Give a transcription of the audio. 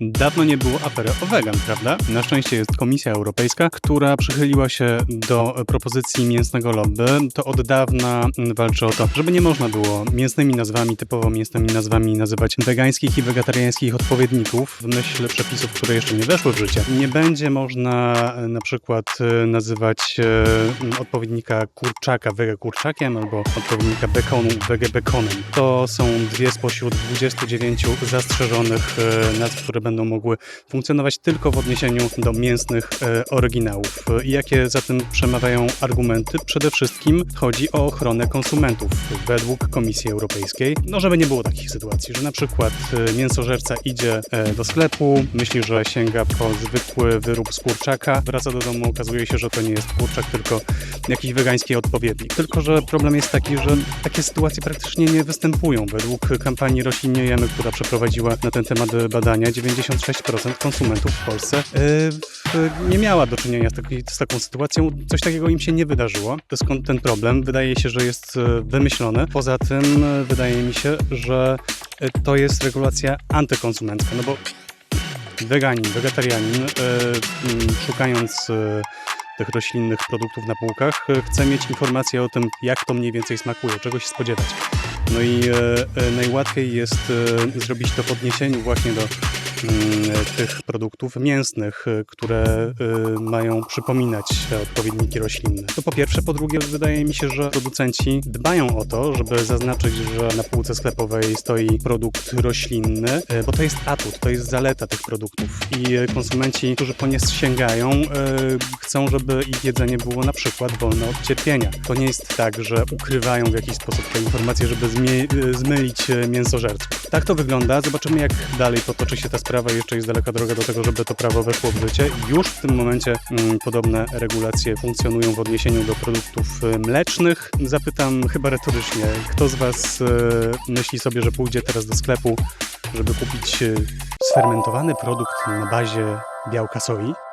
Dawno nie było afery o wegan, prawda? Na szczęście jest Komisja Europejska, która przychyliła się do propozycji mięsnego lobby. To od dawna walczy o to, żeby nie można było mięsnymi nazwami, typowo mięsnymi nazwami nazywać wegańskich i wegetariańskich odpowiedników w myśl przepisów, które jeszcze nie weszły w życie. Nie będzie można e, na przykład e, nazywać e, odpowiednika kurczaka wege kurczakiem albo odpowiednika bekonu wege bekonem. To są dwie spośród 29 zastrzeżonych nazw, które będą mogły funkcjonować tylko w odniesieniu do mięsnych e, oryginałów. Jakie za tym przemawiają argumenty? Przede wszystkim chodzi o ochronę konsumentów. Według Komisji Europejskiej, no żeby nie było takich sytuacji, że na przykład e, mięsożerca idzie e, do sklepu, myśli, że sięga po zwykły wyrób z kurczaka, wraca do domu, okazuje się, że to nie jest kurczak, tylko jakiś wegański odpowiednik. Tylko, że problem jest taki, że takie sytuacje praktycznie nie występują. Według kampanii Roślinniejemy, która przeprowadziła na ten temat badania, 96% konsumentów w Polsce e, nie miała do czynienia z, taki, z taką sytuacją. Coś takiego im się nie wydarzyło. Skąd ten problem? Wydaje się, że jest e, wymyślony. Poza tym e, wydaje mi się, że to jest regulacja antykonsumencka, no bo weganin, wegetarianin, szukając tych roślinnych produktów na półkach, chce mieć informację o tym, jak to mniej więcej smakuje, czego się spodziewać. No i najłatwiej jest zrobić to w odniesieniu właśnie do tych produktów mięsnych, e, które e, mają przypominać odpowiedniki roślinne. To po pierwsze. Po drugie, wydaje mi się, że producenci dbają o to, żeby zaznaczyć, że na półce sklepowej stoi produkt roślinny, e, bo to jest atut, to jest zaleta tych produktów. I konsumenci, którzy po nie sięgają, chcą, żeby ich jedzenie było na przykład wolne od cierpienia. To nie jest tak, że ukrywają w jakiś sposób te informacje, żeby zmylić mięsożerców. Tak to wygląda. Zobaczymy, jak dalej potoczy się ta sprawa. Jeszcze jest daleka droga do tego, żeby to prawo weszło w życie. Już w tym momencie mm, podobne regulacje funkcjonują w odniesieniu do produktów e, mlecznych. Zapytam chyba retorycznie, kto z Was e, myśli sobie, że pójdzie teraz do sklepu, żeby kupić e, sfermentowany produkt na bazie białka soi?